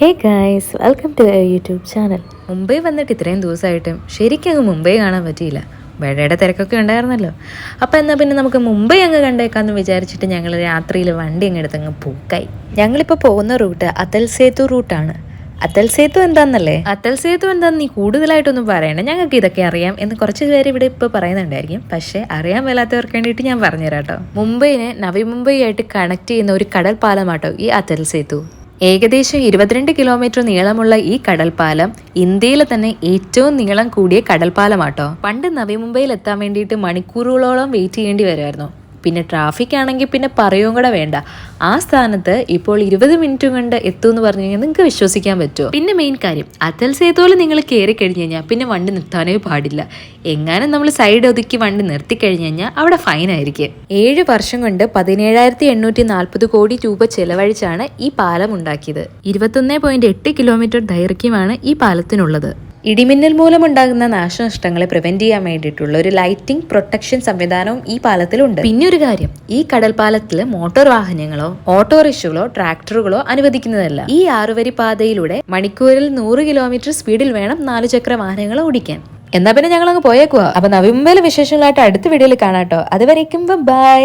Hey guys welcome to YouTube channel Mumbai വന്നിട്ട് ഇത്രയും ദിവസമായിട്ടും ശരിക്കും അങ്ങ് മുംബൈ കാണാൻ പറ്റിയില്ല. വേഴയുടെ തിരക്കൊക്കെ ഉണ്ടായിരുന്നല്ലോ. അപ്പോൾ എന്നാൽ പിന്നെ നമുക്ക് മുംബൈ അങ്ങ് കണ്ടേക്കാമെന്ന് വിചാരിച്ചിട്ട് ഞങ്ങൾ രാത്രിയിൽ വണ്ടി അങ്ങ് എടുത്ത് അങ്ങ് പൂക്കായി. ഞങ്ങളിപ്പോൾ പോകുന്ന റൂട്ട് അതൽ സേതു റൂട്ടാണ്. അത്തൽ സേതു എന്താണെന്നല്ലേ അത്തൽ സേതു എന്താണെന്ന് നീ കൂടുതലായിട്ടൊന്നും പറയണ്ട. ഞങ്ങൾക്ക് ഇതൊക്കെ അറിയാം എന്ന് കുറച്ച് പേര് ഇവിടെ ഇപ്പോൾ പറയുന്നുണ്ടായിരിക്കും. പക്ഷേ അറിയാൻ മേലാത്തവർക്ക് വേണ്ടിയിട്ട് ഞാൻ പറഞ്ഞുതരാം കേട്ടോ. മുംബൈനെ നവി മുംബൈ ആയിട്ട് കണക്ട് ചെയ്യുന്ന ഒരു കടൽ പാലമാട്ടോ ഈ അത്തൽ സേതു. ഏകദേശം ഇരുപത്തിരണ്ട് കിലോമീറ്റർ നീളമുള്ള ഈ കടൽപ്പാലം ഇന്ത്യയിലെ തന്നെ ഏറ്റവും നീളം കൂടിയ കടൽപ്പാലമാട്ടോ. പണ്ട് നവി മുംബൈയിൽ എത്താൻ വേണ്ടിയിട്ട് മണിക്കൂറുകളോളം വെയിറ്റ് ചെയ്യേണ്ടി വരുമായിരുന്നു. പിന്നെ ട്രാഫിക് ആണെങ്കിൽ പിന്നെ പറയുകയും കൂടെ വേണ്ട. ആ സ്ഥാനത്ത് ഇപ്പോൾ ഇരുപത് മിനിറ്റും കൊണ്ട് എത്തും എന്ന് പറഞ്ഞു കഴിഞ്ഞാൽ നിങ്ങൾക്ക് വിശ്വസിക്കാൻ പറ്റുമോ? പിന്നെ മെയിൻ കാര്യം അത്തൽ സേതുവിൽ നിങ്ങൾ കയറി കഴിഞ്ഞു കഴിഞ്ഞാൽ പിന്നെ വണ്ടി നിർത്താനേ പാടില്ല. എങ്ങാനും നമ്മൾ സൈഡ് ഒതുക്കി വണ്ടി നിർത്തി കഴിഞ്ഞു കഴിഞ്ഞാൽ അവിടെ ഫൈൻ ആയിരിക്കും. ഏഴ് വർഷം കൊണ്ട് പതിനേഴായിരത്തി എണ്ണൂറ്റി നാൽപ്പത് കോടി രൂപ ചെലവഴിച്ചാണ് ഈ പാലം ഉണ്ടാക്കിയത്. ഇരുപത്തൊന്ന് പോയിന്റ് എട്ട് കിലോമീറ്റർ ദൈർഘ്യമാണ് ഈ പാലത്തിനുള്ളത്. ഇടിമിന്നൽ മൂലമുണ്ടാകുന്ന നാശനഷ്ടങ്ങളെ പ്രിവെന്റ് ചെയ്യാൻ വേണ്ടിയിട്ടുള്ള ഒരു ലൈറ്റിംഗ് പ്രൊട്ടക്ഷൻ സംവിധാനവും ഈ പാലത്തിലുണ്ട്. പിന്നെ ഒരു കാര്യം ഈ കടൽ പാലത്തിൽ മോട്ടോർ വാഹനങ്ങളോ ഓട്ടോറിക്ഷകളോ ട്രാക്ടറുകളോ അനുവദിക്കുന്നതല്ല. ഈ ആറുവരി പാതയിലൂടെ മണിക്കൂറിൽ നൂറ് കിലോമീറ്റർ സ്പീഡിൽ വേണം നാലുചക്ര വാഹനങ്ങൾ ഓടിക്കാൻ. എന്നാ പിന്നെ ഞങ്ങൾ അങ്ങ് പോയേക്കുവാ. അപ്പൊ നവംബറിലെ വിശേഷങ്ങളായിട്ട് അടുത്ത വീഡിയോയിൽ കാണാട്ടോ. അതുവരേക്കും ബൈ